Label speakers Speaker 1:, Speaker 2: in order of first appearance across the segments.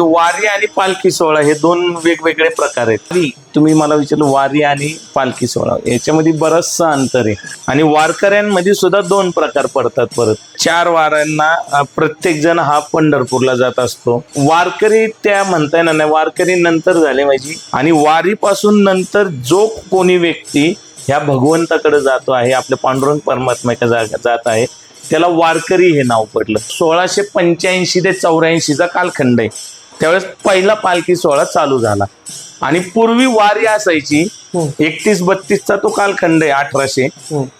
Speaker 1: वारी आणि पालखी सोहळा हे दोन वेगवेगळे प्रकार आहेत. तुम्ही मला विचारलं वारी आणि पालखी सोहळा याच्यामध्ये बरचसं अंतर आहे. आणि वारकऱ्यांमध्ये सुद्धा दोन प्रकार पडतात परत. चार वारांना प्रत्येक जण हा पंढरपूरला जात असतो. वारकरी त्या म्हणता येणार नाही वारकरी नंतर झाले माझी आणि वारीपासून नंतर जो कोणी व्यक्ती ह्या भगवंताकडे जातो आहे आपल्या पांडुरंग परमात्म्याच्या जागा जात आहे त्याला वारकरी हे नाव पडलं. सोळाशे पंच्याऐंशी ते चौऱ्याऐंशीचा कालखंड आहे. त्यावेळेस पहिला पालखी सोहळा चालू झाला. आणि पूर्वी वारी असायची एकतीस बत्तीसचा तो कालखंड आहे अठराशे.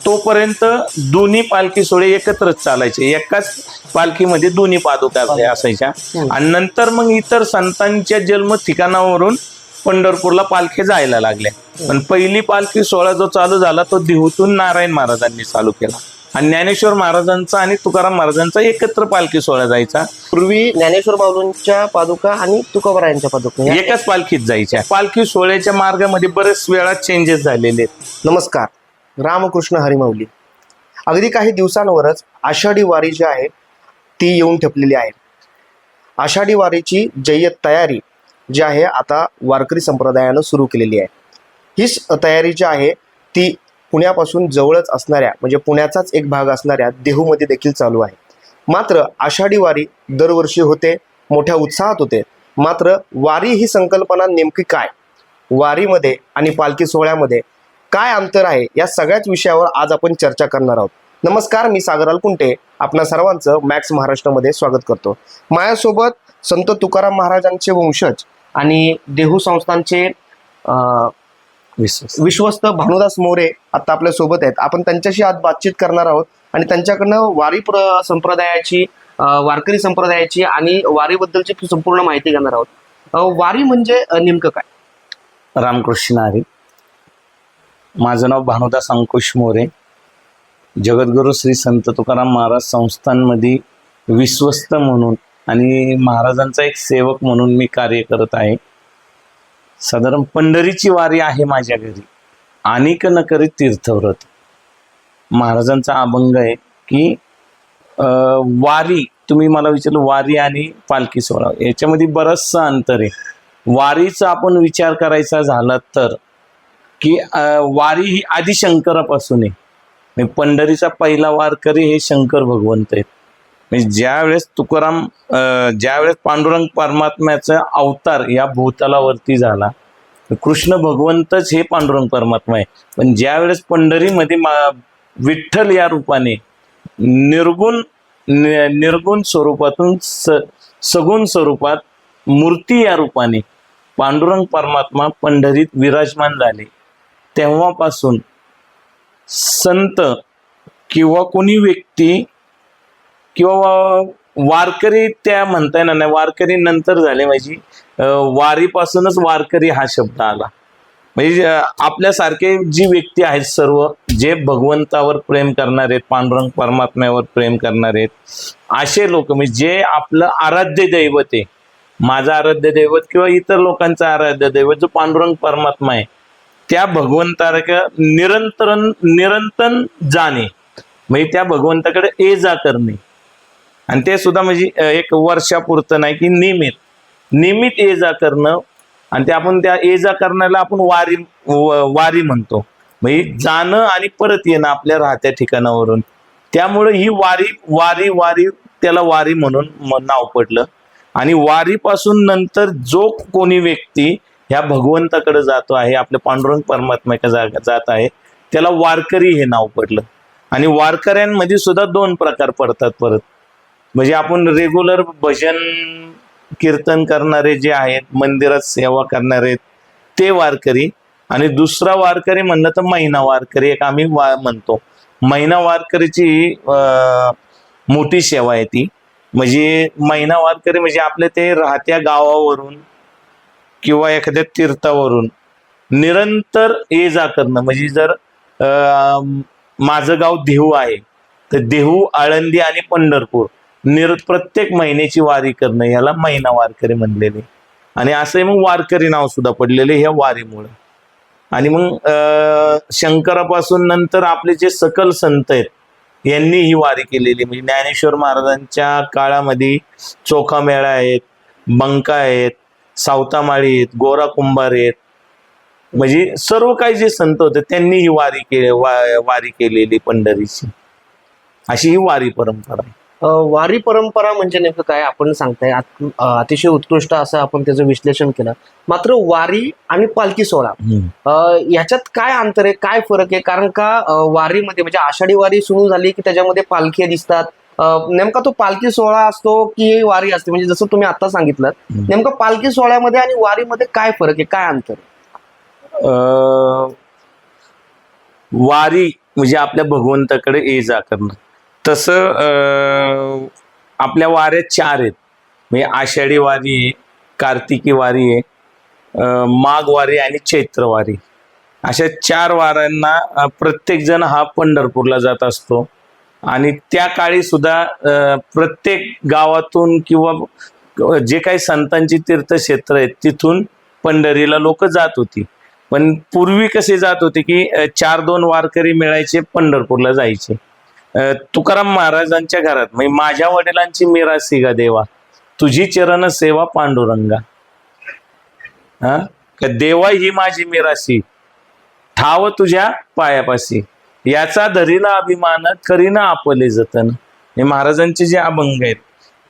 Speaker 1: तोपर्यंत दोन्ही पालखी सोहळे एकत्रच चालायचे. एकाच पालखीमध्ये दोन्ही पादुका. असायच्या. आणि नंतर मग इतर संतांच्या जन्म ठिकाणावरून पंढरपूरला पालखी जायला लागल्या. पण पहिली पालखी सोहळा जो चालू झाला तो देहूतून नारायण महाराजांनी चालू केला. आणि ज्ञानेश्वर महाराजांचा आणि तुकाराम महाराजांचा एकत्र पालखी सोहळा जायचा.
Speaker 2: पूर्वी ज्ञानेश्वर माऊलींच्या पादुका आणि तुकोबरायांच्या पादुका या-
Speaker 1: एकाच पालखीत जायच्या. पालखी सोहळ्याच्या मार्गामध्ये बरेच वेळा चेंजेस झालेले आहेत.
Speaker 2: नमस्कार. रामकृष्ण हरिमाऊली. अगदी काही दिवसांवरच आषाढी वारी जी आहे ती येऊन ठेपलेली आहे. आषाढी वारीची जय्यत तयारी जी आहे आता वारकरी संप्रदायानं सुरू केलेली आहे. हीच तयारी जी आहे ती पुण्यापासून जवळच असणाऱ्या म्हणजे पुण्याचाच एक भाग असणाऱ्या देहूमध्ये देखील चालू आहे. मात्र आषाढी वारी दरवर्षी होते मोठ्या उत्साहात होते. मात्र वारी ही संकल्पना नेमकी काय? वारीमध्ये आणि पालखी सोहळ्यामध्ये काय अंतर आहे? या सगळ्याच विषयावर आज आपण चर्चा करणार आहोत. नमस्कार मी सागराल कुंटे. आपणा सर्वांचं मॅक्स महाराष्ट्रामध्ये स्वागत करतो. माझ्यासोबत संत तुकाराम महाराजांचे वंशज आणि देहू संस्थांचे विश्वस्त. भानुदास मोरे आता आपल्यासोबत आहेत. आपण त्यांच्याशी आज बातचीत करणार आहोत आणि त्यांच्याकडनं वारी प्र संप्रदायाची वारकरी संप्रदायाची आणि वारीबद्दलची संपूर्ण माहिती घेणार आहोत. वारी म्हणजे नेमकं काय?
Speaker 1: रामकृष्ण हरी. माझं नाव भानुदास अंकुश मोरे. जगद्गुरु श्री संत तुकाराम महाराज संस्थांमध्ये विश्वस्त म्हणून आणि महाराजांचा एक सेवक म्हणून मी कार्य करत आहे. साधारण पंढरीची वारी आहे माझ्या घरी. अनेक न करीत तीर्थव्रत. महाराजांचा अभंग आहे की वारी तुम्ही मला विचारलं वारी आणि पालखी सोहळा. याच्यामध्ये बरंचसं अंतर आहे. वारीचा आपण विचार करायचा झाला तर की वारी ही आधी शंकरापासून आहे म्हणजे पंढरीचा पहिला वारकरी हे शंकर भगवंत आहेत. म्हणजे ज्या वेळेस तुकाराम ज्यावेळेस ज्या वेळेस पांडुरंग परमात्म्याचा अवतार या भूतलावरती झाला कृष्ण भगवंतच हे पांडुरंग परमात्मा आहे. पण ज्या वेळेस पंढरीमध्ये मा- विठ्ठल या रूपाने निर्गुण निर्गुण स्वरूपातून स सगुण स्वरूपात मूर्ती या रूपाने पांडुरंग परमात्मा पंढरीत विराजमान झाले तेव्हापासून संत किंवा कोणी व्यक्ती किंवा वारकरी त्या म्हणता येणार नाही वारकरी नंतर झाले माझी. वारीपासूनच वारकरी हा शब्द आला. म्हणजे आपल्यासारखे जी व्यक्ती आहेत सर्व जे भगवंतावर प्रेम करणार आहेत पांडुरंग परमात्म्यावर प्रेम करणार आहेत असे लोक म्हणजे जे आपलं आराध्य दैवत आहे माझं आराध्य दैवत किंवा इतर लोकांचं आराध्य दैवत जो पांडुरंग परमात्मा आहे त्या भगवंताला निरंतर निरंतर जाणे म्हणजे त्या भगवंताकडे ये जा करणे. आणि ते सुद्धा म्हणजे एक वर्षापुरतं नाही की नियमित. नियमित ये जा करणं आणि ते आपण त्या ये जा करण्याला आपण वारी व- वारी म्हणतो. म्हणजे जाणं आणि परत येणं आपल्या राहत्या ठिकाणावरून. त्यामुळं ही वारी वारी वारी त्याला वारी म्हणून नाव पडलं. आणि वारीपासून नंतर जो कोणी व्यक्ती ह्या भगवंताकडे जातो आहे आपल्या पांडुरंग परमात्म्याकडे जागा जात आहे त्याला वारकरी हे नाव पडलं. आणि वारकऱ्यांमध्ये सुद्धा दोन प्रकार पडतात परत. म्हणजे आपण रेग्युलर भजन कीर्तन करणारे जे आहेत मंदिरात सेवा करणारे ते वारकरी. आणि दुसरा वारकरी म्हणलं तर महिना वारकरी एक आम्ही वा म्हणतो. महिना वारकरीची मोठी सेवा आहे ती. म्हणजे महिना वारकरी म्हणजे आपल्या ते राहत्या गावावरून किंवा एखाद्या तीर्थावरून निरंतर ये जा करणं. म्हणजे जर माझं गाव देहू आहे तर देहू आळंदी आणि पंढरपूर निर प्रत्येक महिन्याची वारी करणं याला महिना वारकरी म्हणलेले. आणि असंही मग वारकरी नाव सुद्धा पडलेले ह्या वारीमुळे. आणि मग शंकरापासून नंतर आपले जे सकल संत आहेत यांनी ही वारी केलेली. म्हणजे ज्ञानेश्वर महाराजांच्या काळामध्ये चोखा मेळा आहेत बंका आहेत सावतामाळी आहेत गोरा कुंभार आहेत. म्हणजे सर्व काही जे संत होते त्यांनी ही वारी केली वा- वारी केलेली पंढरीची. अशी ही वारी परंपरा आहे.
Speaker 2: वारी परंपरा म्हणजे नेमकं काय आपण सांगताय? अतिशय उत्कृष्ट असं आपण त्याचं विश्लेषण केलं. मात्र वारी आणि पालखी सोहळा याच्यात काय अंतर आहे? काय फरक आहे? कारण का वारीमध्ये म्हणजे आषाढी वारी सुरू झाली की त्याच्यामध्ये पालखी दिसतात. नेमका तो पालखी सोहळा असतो की वारी असते? म्हणजे जसं तुम्ही आता सांगितलं. नेमकं पालखी सोहळ्यामध्ये आणि वारीमध्ये काय फरक आहे? काय अंतर
Speaker 1: वारी म्हणजे आपल्या भगवंताकडे ये जा करणं. तसं आपल्या वाऱ्या चार आहेत. म्हणजे आषाढी वारी आहे कार्तिकी वारी आहे माघ वारी आणि चैत्र वारी. अशा चार वाऱ्यांना प्रत्येकजण हा पंढरपूरला जात असतो. आणि त्या काळी सुद्धा प्रत्येक गावातून किंवा जे काही संतांची तीर्थक्षेत्र आहेत तिथून पंढरीला लोक जात होती. पण पूर्वी कसे जात होते की चार दोन वारकरी मिळायचे पंढरपूरला जायचे. तुकाराम महाराजांच्या घरात म्हणजे माझ्या वडिलांची मिरासी गा देवा. तुझी चरण सेवा पांडुरंगा. हा का देवा ही माझी मिरासी ठाव तुझ्या पायापाशी. याचा धरीला अभिमान करीना आपले जतन. हे महाराजांचे जे अभंग आहेत.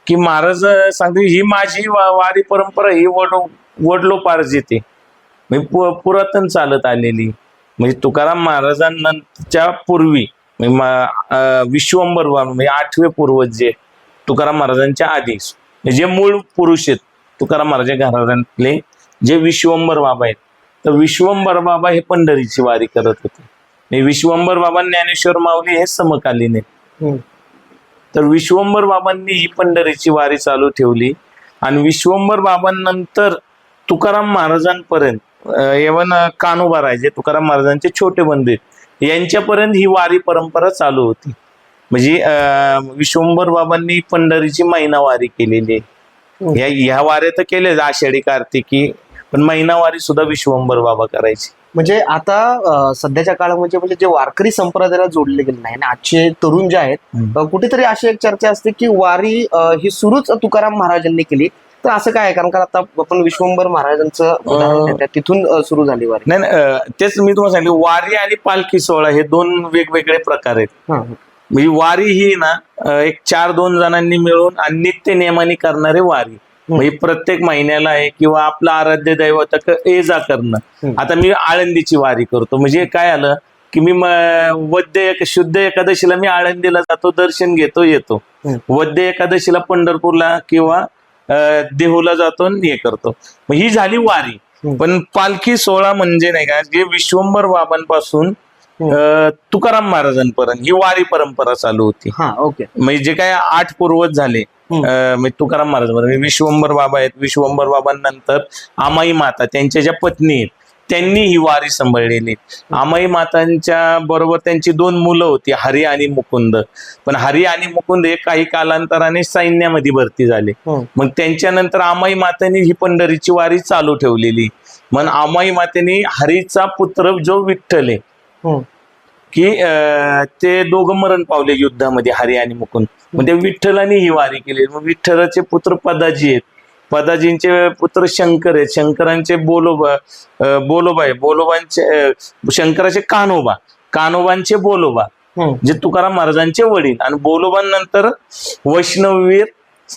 Speaker 1: की महाराज सांगते ही माझी वा- वारी परंपरा ही वडो वडलो पारजिते म्हणजे पु- पुरातन चालत आलेली. म्हणजे तुकाराम महाराजांच्या पूर्वी विश्वंभर वा- म्हणजे आठवे पूर्वज जे तुकाराम महाराजांच्या आधी म्हणजे जे मूळ पुरुष आहेत तुकाराम महाराजांच्या घरातले जे विश्वंभर बाबा आहेत तर विश्वंभर बाबा हे पंढरीची वारी करत होते. विश्वंभर बाबा ज्ञानेश्वर माऊली हे समकालीन आहेत.
Speaker 2: हम्म.
Speaker 1: तर विश्वंभर बाबांनी ही पंढरीची वारी चालू ठेवली. आणि विश्वंभर बाबांनंतर तुकाराम महाराजांपर्यंत एवन कानोबा राय जे तुकाराम महाराजांचे छोटे बंधू आहेत यांच्यापर्यंत ही वारी परंपरा चालू होती. म्हणजे विश्वंभर बाबांनी पंढरीची महिना वारी केलेली आहे. ह्या ह्या वाऱ्या तर केल्या आषाढी कार्तिकी पण महिना वारी सुद्धा विश्वंभर बाबा करायची.
Speaker 2: म्हणजे आता सध्याच्या काळामध्ये म्हणजे जे वारकरी संप्रदायाला जोडले गेले नाही आणि आजचे तरुण जे आहेत कुठेतरी अशी एक चर्चा असते की वारी ही सुरूच तुकाराम महाराजांनी केली. तर असं काय कारण का आता आपण विश्वंभर महाराजांचं उदाहरण तिथून सुरू झाली वारी.
Speaker 1: नाही नाही, अं, तेच मी तुम्हाला सांगितलं वारी आणि पालखी सोहळा हे दोन वेगवेगळे प्रकार आहेत.
Speaker 2: हा,
Speaker 1: म्हणजे वारी ही ना अं, एक चार दोन जणांनी मिळून आणि नित्य नियमाने करणारे वारी. म्हणजे प्रत्येक महिन्याला आहे किंवा आपलं आराध्य दैवत ये जा करणं.
Speaker 2: हम्म.
Speaker 1: आता मी आळंदीची वारी करतो. म्हणजे काय आलं की मी म- वद्य एक शुद्ध एकादशीला मी आळंदीला जातो दर्शन घेतो येतो.
Speaker 2: हम्म.
Speaker 1: वद्य एकादशीला पंढरपूरला किंवा देहूला जातो आणि हे करतो. मग ही झाली वारी. पण पालखी सोहळा म्हणजे नाही का जे विश्वंभर बाबांपासून तुकाराम महाराजांपर्यंत ही वारी परंपरा चालू होती.
Speaker 2: हा ओके.
Speaker 1: म्हणजे जे काय आठ पूर्वज झाले म्हणजे तुकाराम महाराज विश्वंभर बाबा आहेत विश्वंभर बाबांनंतर आमाई माता त्यांच्या ज्या पत्नी आहेत त्यांनी ही वारी सांभाळलेली. आमाई मातांच्या बरोबर त्यांची दोन मुलं होती हरी आणि मुकुंद. पण हरी आणि मुकुंद हे काही कालांतराने सैन्यामध्ये भरती झाले.
Speaker 2: हम्म.
Speaker 1: मग त्यांच्यानंतर आमाई मातेने ही पंढरीची वारी चालू ठेवलेली. मग आमाई मातेने हरीचा पुत्र जो विठ्ठल आहे
Speaker 2: हम्म.
Speaker 1: की ते दोघं मरण पावले युद्धामध्ये हरी आणि मुकुंद. ते विठ्ठलाने ही वारी केली. मग विठ्ठलाचे पुत्र पदाजी आहेत. पदाजींचे पुत्र शंकर आहेत. शंकरांचे बोलोबा बोलोबा आहे. बोलोबांचे शंकराचे कान्होबा कान्होबांचे बोलोबा. जे तुकाराम महाराजांचे वडील. आणि बोलोबांनंतर वैष्णववीर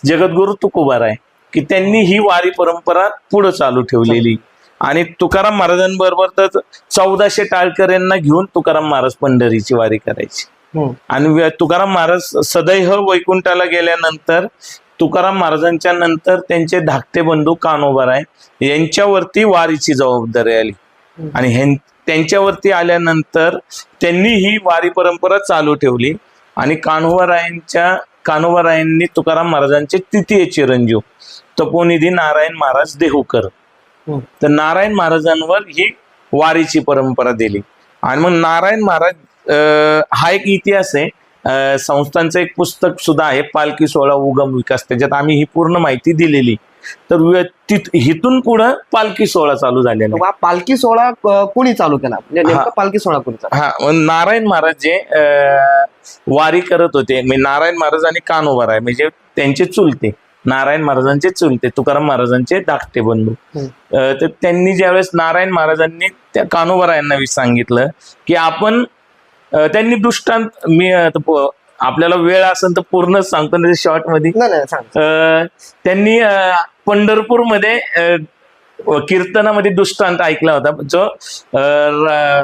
Speaker 1: जगद्गुरु तुकोबार आहे की त्यांनी ही वारी परंपरा पुढे चालू ठेवलेली. आणि तुकाराम महाराजांबरोबर तर चौदाशे टाळकऱ्यांना घेऊन तुकाराम महाराज पंढरीची वारी करायची. आणि तुकाराम महाराज सदैव वैकुंठाला गेल्यानंतर तुकाराम महाराजांच्या नंतर त्यांचे धाकटे बंधू कानोबाराय यांच्यावरती वारीची जबाबदारी आली. आणि त्यांच्यावरती आल्यानंतर त्यांनी ही वारी परंपरा चालू ठेवली. आणि कान्होबारायांच्या कान्होबारायांनी तुकाराम महाराजांचे तृतीय चिरंजीव तपोनिधी नारायण महाराज देहूकर. तर नारायण महाराजांवर ही वारीची परंपरा दिली. आणि मग नारायण महाराज हा एक इतिहास आहे. संस्थांचं एक पुस्तक सुद्धा आहे पालखी सोहळा उगम विकास. त्याच्यात आम्ही ही पूर्ण माहिती दिलेली. तर हिथून पुढं पालखी सोहळा चालू झालेला.
Speaker 2: हा पालखी सोहळा कोणी चालू केला? म्हणजे नेमका पालखी सोहळा कोणी
Speaker 1: हा नारायण महाराज जे वारी करत होते म्हणजे नारायण महाराज आणि कानोबार आहे म्हणजे त्यांचे चुलते. नारायण महाराजांचे चुलते तुकाराम महाराजांचे धाकटे बंधू. तर त्यांनी ज्यावेळेस नारायण महाराजांनी त्या कान्होबरायांना वि- सांगितलं की आपण त्यांनी दृष्टांत मी आपल्याला वेळ असेल तर पूर्ण सांगतो शॉर्टमध्ये. त्यांनी अं, पंढरपूरमध्ये अं, कीर्तनामध्ये दृष्टांत ऐकला होता. जो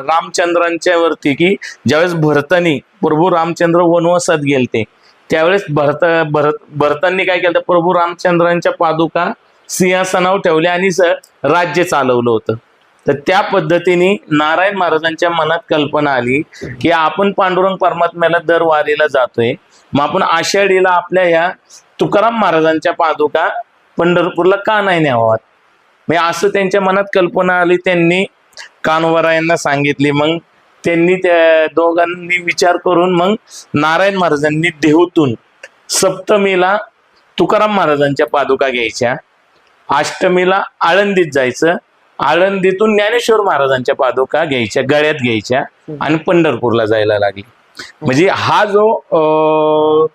Speaker 1: रामचंद्रांच्या वरती की ज्यावेळेस भरतानी प्रभू रामचंद्र वनवासात गेलते त्यावेळेस भरत भरत भरतांनी काय केलं? प्रभू रामचंद्रांच्या पादुका सिंहासनावर ठेवल्या आणि राज्य चालवलं होतं. तर त्या पद्धतीने नारायण महाराजांच्या मनात कल्पना आली की आपण पांडुरंग परमात्म्याला दर वारीला जातोय. मग आपण आषाढीला आपल्या ह्या तुकाराम महाराजांच्या पादुका पंढरपूरला का नाही न्यावात? म्हणजे असं त्यांच्या मनात कल्पना आली त्यांनी कानवरा यांना सांगितली. मग त्यांनी त्या दोघांनी विचार करून मग नारायण महाराजांनी देहूतून सप्तमीला तुकाराम महाराजांच्या पादुका घ्यायच्या. अष्टमीला आळंदीत जायचं. आळंदीतून ज्ञानेश्वर महाराजांच्या पादुका घ्यायच्या गळ्यात घ्यायच्या आणि पंढरपूरला जायला लागली. म्हणजे हा जो अं,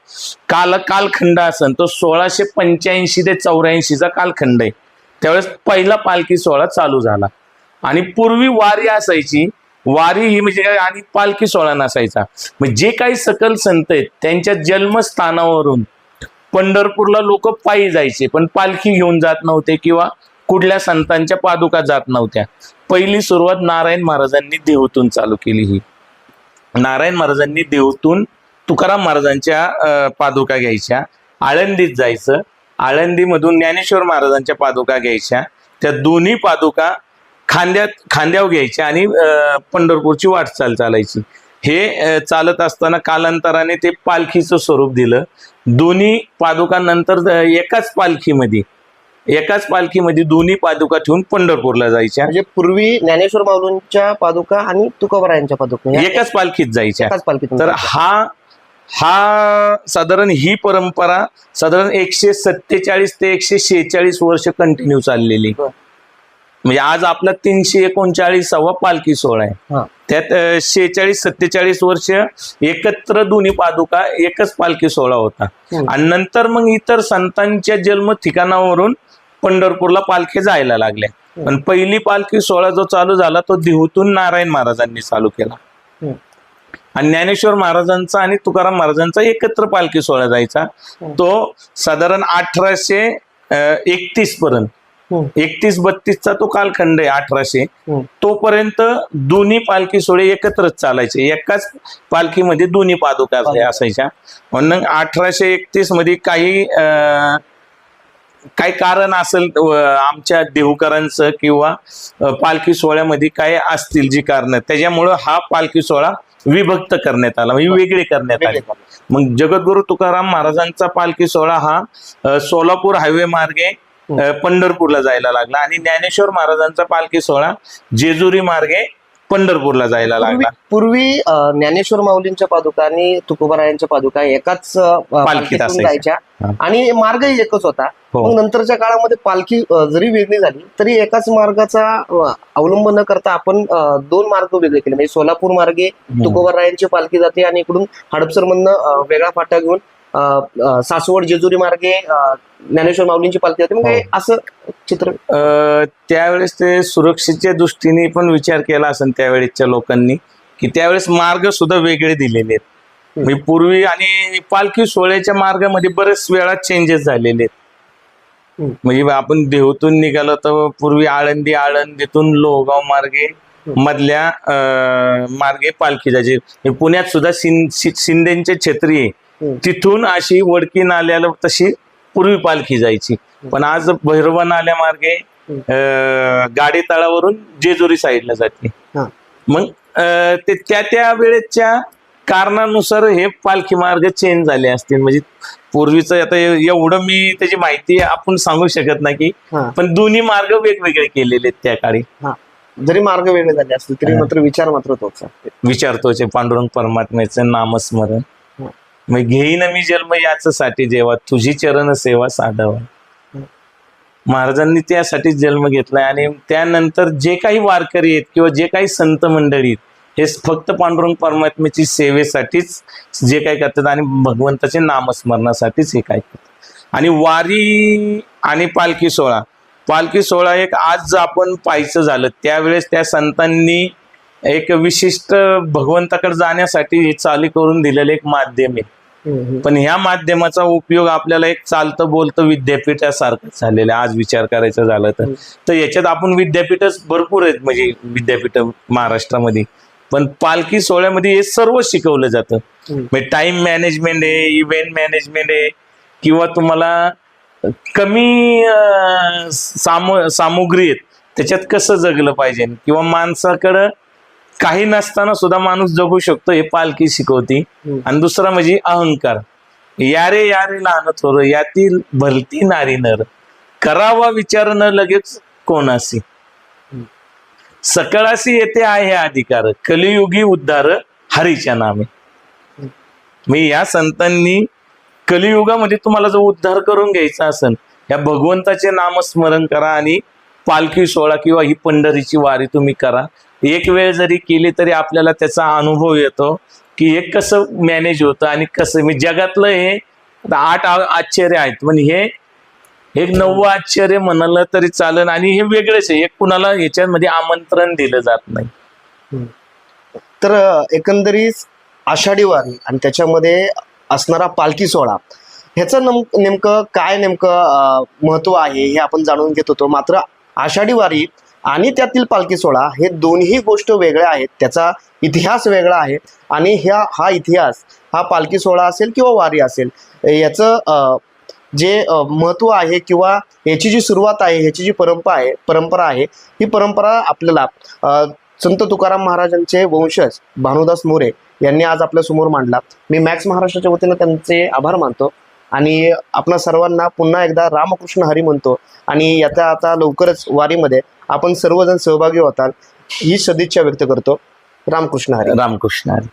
Speaker 1: काल कालखंड असन तो सोळाशे पंच्याऐंशी ते चौऱ्याऐंशीचा कालखंड आहे. त्यावेळेस पहिला पालखी सोहळा चालू झाला. आणि पूर्वी वारी असायची. वारी ही म्हणजे काय? आणि पालखी सोहळा नसायचा. म्हणजे जे काही सकल संत आहेत त्यांच्या जन्मस्थानावरून पंढरपूरला लोक पायी जायचे. पण पालखी घेऊन जात नव्हते किंवा कुठल्या संतांच्या पादुका जात नव्हत्या. पहिली सुरुवात नारायण महाराजांनी देहूतून चालू केली ही. नारायण महाराजांनी देहूतून तुकाराम महाराजांच्या पादुका घ्यायच्या. आळंदीत जायचं. आळंदीमधून ज्ञानेश्वर महाराजांच्या पादुका घ्यायच्या. त्या दोन्ही पादुका खांद्यात खांद्यावर घ्यायच्या आणि पंढरपूरची वाटचाल चालायची. हे चालत असताना कालांतराने ते पालखीचं स्वरूप दिलं. दोन्ही पादुकांनंतर एकाच पालखीमध्ये एकाच पालखीमध्ये दोन्ही पादुका ठेवून पंढरपूरला जायच्या
Speaker 2: म्हणजे पूर्वी ज्ञानेश्वर माऊलींच्या पादुका आणि तुकोबरायांच्या पादुका या
Speaker 1: एकाच पालखीत जायच्या
Speaker 2: एकाच पालखीतून
Speaker 1: तर. हा हा साधारण ही परंपरा साधारण एकशे सत्तेचाळीस ते एकशे शेहेचाळीस वर्ष कंटिन्यू चाललेली
Speaker 2: बरं.
Speaker 1: म्हणजे आज आपला तीनशे एकोणचाळीसावा पालखी सोहळा आहे. त्यात शेहेचाळीस सत्तेचाळीस वर्ष एकत्र दोन्ही पादुका एकच पालखी सोहळा होता. आणि नंतर मग इतर संतांच्या जन्म ठिकाणावरून पंढरपूरला पालखी जायला लागल्या. पण पहिली पालखी सोहळा जो चालू झाला तो देहूतून नारायण महाराजांनी चालू केला. आणि ज्ञानेश्वर महाराजांचा आणि तुकाराम महाराजांचा एकत्र पालखी सोहळा जायचा. तो साधारण अठराशे एकतीस पर्यंत. एकतीस बत्तीसचा तो कालखंड आहे अठराशे
Speaker 2: हम्म.
Speaker 1: तोपर्यंत दोन्ही पालखी सोहळे एकत्रच चालायचे एकाच पालखीमध्ये दोन्ही पादुका असाय-
Speaker 2: पादुका.
Speaker 1: असायच्या म्हणून अठराशे एकतीसमध्ये काही काही कारण असेल आमच्या देहूकरांचं किंवा पालखी सोहळ्यामध्ये काय असतील जी कारण त्याच्यामुळं हा पालखी सोहळा विभक्त करण्यात आला म्हणजे वेगळे करण्यात आले. मग जगद्गुरु तुकाराम महाराजांचा पालखी सोहळा हा सोलापूर हायवे मार्गे पंढरपूरला जायला लागला आणि ज्ञानेश्वर महाराजांचा पालखी सोहळा जेजुरी मार्गे पंढरपूरला जायला लागला
Speaker 2: पूर्वी ज्ञानेश्वर माऊलींच्या पादुका आणि तुकोबरायांच्या पादुका एकाच
Speaker 1: असायच्या.
Speaker 2: जायच्या
Speaker 1: हा.
Speaker 2: आणि मार्गही एकच होता
Speaker 1: हो.
Speaker 2: मग नंतरच्या काळामध्ये पालखी जरी वेगळी झाली तरी एकाच मार्गाचा अवलंब न करता आपण दोन मार्ग वेगळे केले म्हणजे सोलापूर मार्गे तुकोबरायांची पालखी जाते आणि इकडून हडपसर मधनं वेगळा फाटा घेऊन सासवड जेजुरी मार्गे ज्ञानेश्वर माऊलींची पालखी जाते मग हे
Speaker 1: हो.
Speaker 2: असं चित्र?
Speaker 1: त्यावेळेस ते सुरक्षेच्या दृष्टीने पण विचार केला असेल त्यावेळेसच्या लोकांनी की त्यावेळेस मार्ग सुद्धा वेगळे दिलेले आहेत. म्हणजे पूर्वी आणि पालखी सोहळ्याच्या मार्गामध्ये बरेच वेळा चेंजेस झालेले आहेत. म्हणजे आपण देहूतून निघालो तर पूर्वी आळंदी आळंदीतून लोहगाव मार्गे मधल्या मार्गे पालखी जायची. पुण्यात सुद्धा शिंदेचे छत्री आहे. तिथून अशी वडकी नाल्याला तशी पूर्वी पालखी जायची पण आज भैरवा नाल्या मार्गे गाडी तळावरून जेजुरी साईडला जाते. मग ते त्या त्या वेळेच्या कारणानुसार हे पालखी मार्ग चेंज झाले असतील म्हणजे पूर्वीचं आता एवढं मी त्याची माहिती आपण सांगू शकत नाही की. पण दोन्ही मार्ग वेगवेगळे केलेले त्या काळी
Speaker 2: जरी मार्ग वेगळे झाले असतील तरी. मात्र विचार मात्र तोच आहे.
Speaker 1: विचारतोचे पांडुरंग परमात्म्याचं नामस्मरण. मग घेईन मी जन्म याच्यासाठी जेव्हा तुझी चरण सेवा साधावा. महाराजांनी त्यासाठी जन्म घेतलाय आणि त्यानंतर जे काही वारकरी आहेत किंवा जे काही संत मंडळी आहेत हे फक्त पांडुरंग परमात्म्याची सेवेसाठीच जे काही करतात आणि भगवंताचे नामस्मरणासाठीच हे काय करतात. आणि वारी आणि पालखी सोहळा. पालखी सोहळा एक आज आपण पाहायचं झालं त्यावेळेस त्या संतांनी एक विशिष्ट भगवंताकडे जाण्यासाठी हे चालू करून दिलेलं एक माध्यम आहे. पण ह्या माध्यमाचा उपयोग आपल्याला एक चालतं बोलतं विद्यापीठासारखं झालेलं आज विचार करायचा झाला तर. याच्यात आपण विद्यापीठच भरपूर आहेत. म्हणजे विद्यापीठ महाराष्ट्रामध्ये. पण पालखी सोहळ्यामध्ये हे सर्व शिकवलं जातं. म्हणजे टाइम मॅनेजमेंट आहे इव्हेंट मॅनेजमेंट आहे किंवा तुम्हाला कमी सामो सामुग्री आहेत. त्याच्यात कसं जगलं पाहिजे? किंवा माणसाकडं काही नसताना सुद्धा माणूस जगू शकतो हे पालखी शिकवती. आणि दुसरा म्हणजे अहंकार. यारे यारे लहान थोर यातील भलती नारी नर. करावा विचार न लगेच कोणासी सकळासी येते आहे अधिकार. कलियुगी उद्धार हरीच्या नामे. मी या संतांनी कलियुगामध्ये तुम्हाला जो उद्धार करून घ्यायचा असेल या भगवंताचे नामस्मरण करा आणि पालखी सोहळा किंवा ही पंढरीची वारी तुम्ही करा. एक वेळ जरी केली तरी आपल्याला त्याचा अनुभव येतो की एक कसं मॅनेज होतं आणि कसं मी जगातलं हे आठ आश्चर्य आहेत. पण हे एक नववं आश्चर्य म्हणालं तरी चालेल आणि हे वेगळेच आहे. हे कुणाला याच्यामध्ये आमंत्रण दिलं जात नाही.
Speaker 2: तर एकंदरीत आषाढी वारी आणि त्याच्यामध्ये असणारा पालखी सोहळा ह्याचं नम नेमकं काय नेमकं महत्त्व आहे हे आपण जाणून घेत होतो. मात्र आषाढी वारी आणि त्यातील पालखी सोहळा हे दोन्ही गोष्ट वेगळ्या आहेत त्याचा इतिहास वेगळा आहे. आणि ह्या हा इतिहास हा पालखी सोहळा असेल किंवा वारी असेल याचं जे महत्त्व आहे किंवा याची जी सुरुवात आहे ह्याची जी परंपरा आहे परंपरा आहे ही परंपरा आपल्याला संत तुकाराम महाराजांचे वंशज भानुदास मोरे यांनी आज आपल्यासमोर मांडला. मी मॅक्स महाराष्ट्राच्या वतीनं त्यांचे आभार मानतो आणि आपणा सर्वांना पुन्हा एकदा रामकृष्ण हरी म्हणतो आणि याचा आता लवकरच वारीमध्ये आपण सर्वजण सहभागी होताल ही सदिच्छा व्यक्त करतो रामकृष्ण हरी
Speaker 1: रामकृष्ण हरी.